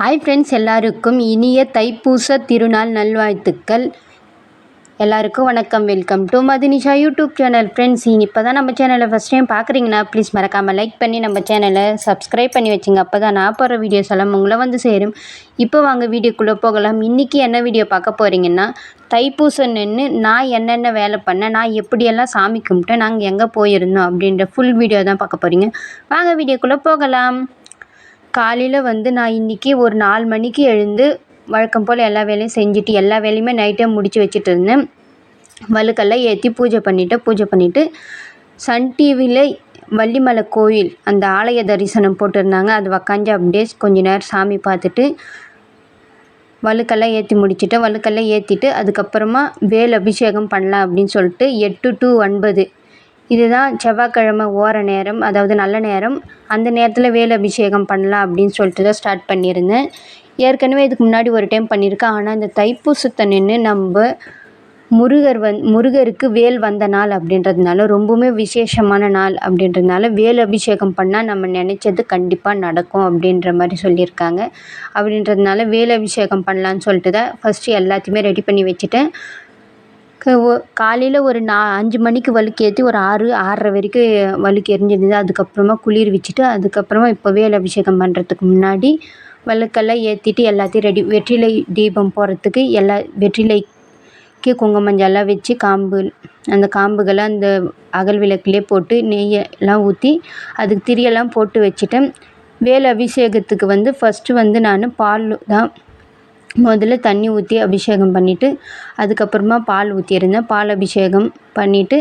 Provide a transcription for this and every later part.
Hi friends எல்லாருக்கும் இனிய தைப்பூச திருநாள் நல்வாழ்த்துக்கள். எல்லாருக்கும் வணக்கம். Welcome to Madhunisha YouTube channel. Friends இப்போ தான் நம்ம சேனலை ஃபஸ்ட் டைம் பார்க்குறீங்கன்னா ப்ளீஸ் மறக்காமல் லைக் பண்ணி நம்ம சேனலை சப்ஸ்கிரைப் பண்ணி வச்சுங்க. அப்போ தான் நான் போகிற வீடியோஸ் எல்லாம் உங்களை வந்து சேரும். இப்போ வாங்க வீடியோக்குள்ளே போகலாம். இன்றைக்கி என்ன வீடியோ பார்க்க போகிறீங்கன்னா தைப்பூசம் நின்று நான் என்னென்ன வேலை பண்ணேன் நான் எப்படியெல்லாம் சாமி கும்பிட்டேன் நாங்கள் எங்கே போயிருந்தோம் அப்படின்ற ஃபுல் வீடியோ தான் பார்க்க போகிறீங்க வாங்க வீடியோக்குள்ளே போகலாம். காலையில் வந்து நான் இன்றைக்கி ஒரு நாலு மணிக்கு எழுந்து வழக்கம் போல் எல்லா வேலையும் செஞ்சுட்டு எல்லா வேலையுமே நைட்டே முடித்து வச்சுட்டு இருந்தேன். வழுக்கெல்லாம் ஏற்றி பூஜை பண்ணிவிட்டு பூஜை பண்ணிவிட்டு சன் டிவியில் வள்ளிமலை கோயில் அந்த ஆலய தரிசனம் போட்டிருந்தாங்க. அது உக்காந்து அப்படியே கொஞ்ச நேரம் சாமி பார்த்துட்டு வழுக்கெல்லாம் ஏற்றி முடிச்சுட்டு வழுக்கெல்லாம் ஏற்றிட்டு அதுக்கப்புறமா வேல் அபிஷேகம் பண்ணலாம் அப்படின்னு சொல்லிட்டு எட்டு டு ஒன்பது இதுதான் செவ்வாய்க்கிழமை ஓர நேரம் அதாவது நல்ல நேரம். அந்த நேரத்தில் வேல் அபிஷேகம் பண்ணலாம் அப்படின்னு சொல்லிட்டு தான் ஸ்டார்ட் பண்ணியிருந்தேன். ஏற்கனவே இதுக்கு முன்னாடி ஒரு டைம் பண்ணியிருக்கேன். ஆனால் இந்த தைப்பூசத்தை நின்று நம்ம முருகர் வந் முருகருக்கு வேல் வந்த நாள் அப்படின்றதுனால ரொம்பவுமே விசேஷமான நாள் அப்படின்றதுனால வேல் அபிஷேகம் பண்ணால் நம்ம நினச்சது கண்டிப்பாக நடக்கும் அப்படின்ற மாதிரி சொல்லியிருக்காங்க. அப்படின்றதுனால வேல் அபிஷேகம் பண்ணலான்னு சொல்லிட்டு தான் ஃபஸ்ட்டு எல்லாத்தையுமே ரெடி பண்ணி வச்சுட்டேன். காலையில் ஒரு நா அஞ்சு மணிக்கு வழுக்கி ஏற்றி ஒரு ஆறு ஆறரை வரைக்கும் வழுக்கு எரிஞ்சிருந்தது. அதுக்கப்புறமா குளிர் வச்சுட்டு அதுக்கப்புறமா இப்போ வேல் அபிஷேகம் பண்ணுறதுக்கு முன்னாடி விளக்கெல்லாம் ஏற்றிட்டு எல்லாத்தையும் ரெடி வெற்றிலை தீபம் போடுறதுக்கு எல்லா வெற்றிலைக்கு குங்குமஞ்செல்லாம் வச்சு காம்பு அந்த காம்புகளை அந்த அகல் விளக்குலேயே போட்டு நெய்யெல்லாம் ஊற்றி அதுக்கு திரியெல்லாம் போட்டு வச்சுட்டேன் வேல் அபிஷேகத்துக்கு வந்து ஃபஸ்ட்டு வந்து நான் பால் தான் முதல்ல தண்ணி ஊற்றி அபிஷேகம் பண்ணிவிட்டு அதுக்கப்புறமா பால் ஊற்றியிருந்தேன் பால் அபிஷேகம் பண்ணிவிட்டு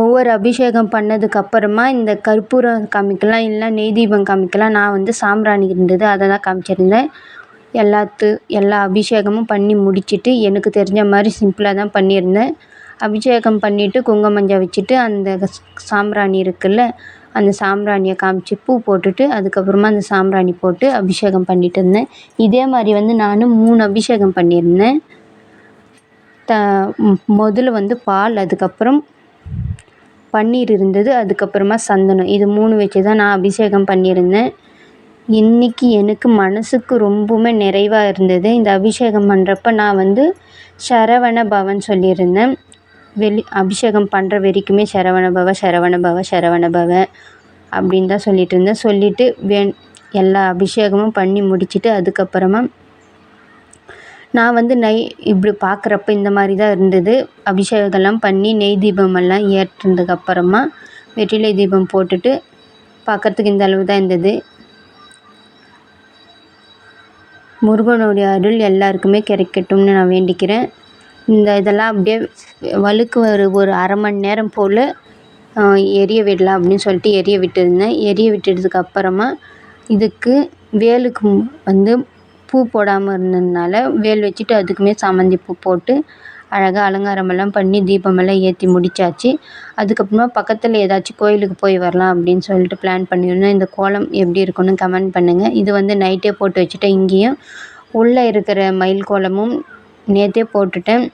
ஒவ்வொரு அபிஷேகம் பண்ணதுக்கப்புறமா இந்த கற்பூரம் காமிக்கலாம் இல்லை நெய் தீபம் காமிக்கலாம். நான் வந்து சாம்பிராணி இருந்தது அதை தான் காமிச்சிருந்தேன். எல்லாத்து எல்லா அபிஷேகமும் பண்ணி முடிச்சுட்டு எனக்கு தெரிஞ்ச மாதிரி சிம்பிளாக தான் பண்ணியிருந்தேன். அபிஷேகம் பண்ணிவிட்டு குங்குமஞ்சா வச்சுட்டு அந்த சாம்பிராணி இருக்குல்ல அந்த சாம்பிராணியை காமிச்சு பூ போட்டுட்டு அதுக்கப்புறமா அந்த சாம்பிராணி போட்டு அபிஷேகம் பண்ணிட்டு இருந்தேன். இதே மாதிரி வந்து நான் மூணு அபிஷேகம் பண்ணியிருந்தேன். த முதல்ல வந்து பால் அதுக்கப்புறம் பன்னீர் இருந்தது அதுக்கப்புறமா சந்தனம். இது மூணு வச்சு தான் நான் அபிஷேகம் பண்ணியிருந்தேன். இன்றைக்கி எனக்கு மனதுக்கு ரொம்பவுமே நிறைவாக இருந்தது. இந்த அபிஷேகம் பண்ணுறப்ப நான் வந்து சரவண பவன் சொல்லியிருந்தேன். வெளி அபிஷேகம் பண்ணுற வரைக்குமே சரவணபவ சரவணபவ சரவணபவ அப்படின்னு தான் சொல்லிகிட்டு இருந்தேன். சொல்லிவிட்டு வே எல்லா அபிஷேகமும் பண்ணி முடிச்சுட்டு அதுக்கப்புறமா நான் வந்து நெய் இப்படி பார்க்குறப்ப இந்த மாதிரி தான் இருந்தது. அபிஷேகம்லாம் பண்ணி நெய் தீபமெல்லாம் ஏற்றுனதுக்கப்புறமா வெற்றிலை தீபம் போட்டுட்டு பார்க்குறதுக்கு இந்த அளவு தான் இருந்தது. முருகனுடைய அருள் எல்லாருக்குமே கிடைக்கட்டும்னு நான் வேண்டிக்கிறேன். இந்த இதெல்லாம் அப்படியே வழுக்கு ஒரு ஒரு அரை மணி நேரம் போல் எரிய விடலாம் அப்படின்னு சொல்லிட்டு எரிய விட்டுருந்தேன். எரிய விட்டதுக்கு அப்புறமா இதுக்கு வேலுக்கு வந்து பூ போடாமல் இருந்ததுனால வேல் வச்சுட்டு அதுக்குமே சாமந்தி பூ போட்டு அழகாக அலங்காரமெல்லாம் பண்ணி தீபமெல்லாம் ஏற்றி முடித்தாச்சு அதுக்கப்புறமா பக்கத்தில் ஏதாச்சும் கோயிலுக்கு போய் வரலாம் அப்படின்னு சொல்லிட்டு பிளான் பண்ணியிருந்தேன். இந்த கோலம் எப்படி இருக்குன்னு கமெண்ட் பண்ணுங்கள் இது வந்து நைட்டே போட்டு வச்சுட்டேன். இங்கேயும் உள்ளே இருக்கிற மயில் கோலமும் நேற்றே போட்டுட்டேன்.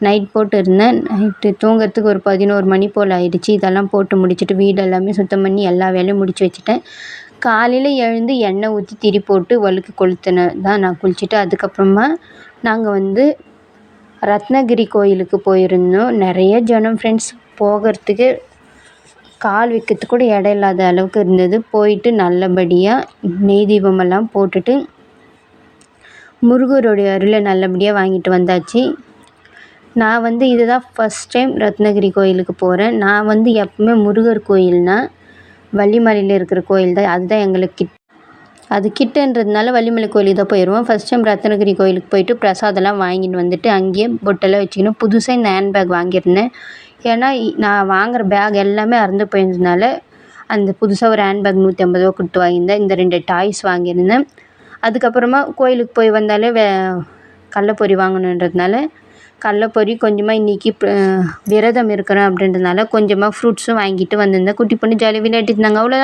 நைட் போட்டு இருந்தேன் நைட்டு தூங்குறதுக்கு ஒரு பதினோரு மணி போல் ஆயிடுச்சு. இதெல்லாம் போட்டு முடிச்சுட்டு வீடு எல்லாமே சுத்தம் பண்ணி எல்லா வேலையும் முடித்து வச்சுட்டேன். காலையில் எழுந்து எண்ணெய் ஊற்றி திரி போட்டு வழுக்கு கொளுத்துனேன் தான் நான் குளிச்சுட்டு அதுக்கப்புறமா நாங்கள் வந்து ரத்னகிரி கோயிலுக்கு போயிருந்தோம். நிறைய ஜனம் ஃப்ரெண்ட்ஸ் போகிறதுக்கு கால் வைக்கிறதுக்கு கூட இடம் இல்லாத அளவுக்கு இருந்தது. போயிட்டு நல்லபடியாக நெய் தீபமெல்லாம் போட்டுட்டு முருகருடைய அருளை நல்லபடியாக வாங்கிட்டு வந்தாச்சு. நான் வந்து இதுதான் ஃபஸ்ட் டைம் ரத்னகிரி கோயிலுக்கு போகிறேன் நான் வந்து எப்பவுமே முருகர் கோயில்னால் வள்ளிமலையில் இருக்கிற கோயில் தான் அதுதான் எங்களுக்கு கிட் அது கிட்டன்றதுனால வள்ளிமலை கோயிலுக்கு தான் போயிடுவோம் ஃபஸ்ட் டைம் ரத்னகிரி கோயிலுக்கு போயிட்டு பிரசாதம்லாம் வாங்கிட்டு வந்துட்டு அங்கேயே பொட்டெல்லாம் வச்சுக்கணும் புதுசாக இந்த ஹேண்ட் பேக் வாங்கியிருந்தேன். ஏன்னா நான் வாங்குகிற பேக் எல்லாமே அறந்து போயிருந்ததுனால அந்த புதுசாக ஒரு ஹேண்ட் பேக் நூற்றி ஐம்பது ரூபா கொடுத்து வாங்கியிருந்தேன். இந்த ரெண்டு டாய்ஸ் வாங்கியிருந்தேன். அதுக்கப்புறமா கோயிலுக்கு போய் வந்தாலே வே கடலப்பொரி வாங்கணுன்றதுனால கடலப்பொரி கொஞ்சமாக இன்றைக்கி விரதம் இருக்கிறேன் அப்படின்றதுனால கொஞ்சமாக ஃப்ரூட்ஸும் வாங்கிட்டு வந்திருந்தேன். குட்டி பொண்ணு ஜாலியாக விளையாடிட்டு இருந்தாங்க. அவ்வளோதான்